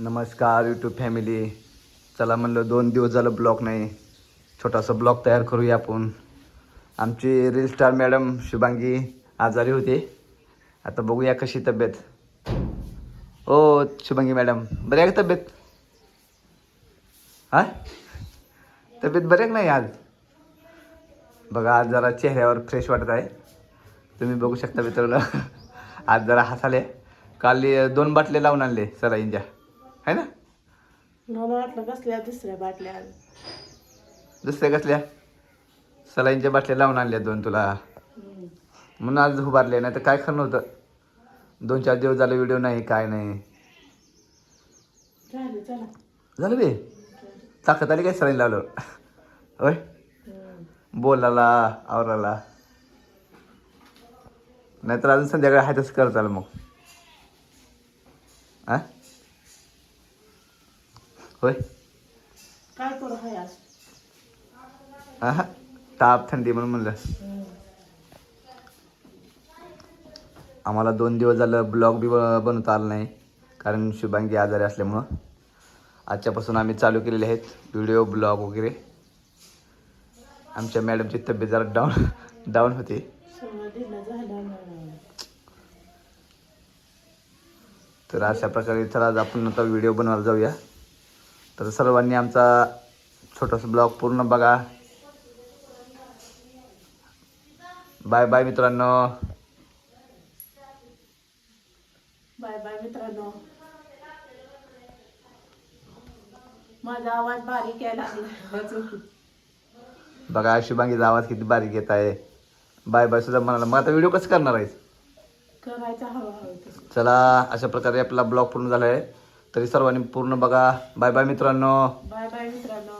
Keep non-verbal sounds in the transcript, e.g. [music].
नमस्कार YouTube family चला म्हणलं दोन दिवस झालं ब्लॉग नाही. छोटासा ब्लॉग तयार करूया आपण. आमची रील स्टार मॅडम शुभांगी आजारी होते. आता बघूया कशी तब्येत. ओ शुभांगी मॅडम बरी आहे का तब्येत? हा? तब्येत बरी आहे नाही आज? बघा आज जरा चेहऱ्यावर फ्रेश वाटत आहे. तुम्ही बघू शकता मित्रांनो. [laughs] आज जरा हसाले काल दोन बाटले लावून आणले सलाईंच्या है ना? मला वाटलं कसल्या दुसऱ्या बाटल्या आल्या. दुसऱ्या कसल्या? सलाईंच्या बाटल्या लावून आणल्या दोन तुला. हम्म. म्हणून आज उभारले नाही तर काय खरं नव्हतं. दोन चार दिवस झालं व्हिडिओ नाही काय नाही. झालं चला. झालं बे. ताकद आली काय सलाईन लावलं? होय? हम्म. बोलाला आवराला. नाहीतर अजून संध्याकाळी आहे तसं करत आलं मग. आ? होय. काय करू हाय आज? हा ताप थंडी म्हणून म्हणलं. आम्हाला दोन दिवस झालं ब्लॉग बी ब- बनवता आला नाही. कारण शुभांगी आजारी असल्यामुळं. आजच्यापासून आम्ही चालू केलेले आहेत व्हिडिओ ब्लॉग वगैरे. आमच्या मॅडमची तब्येत जरा डाऊन डाऊन होती. सगळं ढिलं झालं ना. तर अशा प्रकारे चला आज आपण आता व्हिडिओ बनवायला जाऊया. तर सर्वांनी आमचा छोटासा ब्लॉग पूर्ण बघा. बाय बाय मित्रांनो. बाय बाय मित्रांनो. माझा आवाज बारीक यायला. बघा शुभांगीचा आवाज किती बारीक येत आहे. बाय बाय सुद्धा म्हणाला मग आता व्हिडिओ कसं करणार आहेस? करायचा. चला अशा प्रकारे आपला ब्लॉग पूर्ण झाला आहे तरी सर्वांनी पूर्ण बघा. बाय बाय मित्रांनो. बाय बाय मित्रांनो.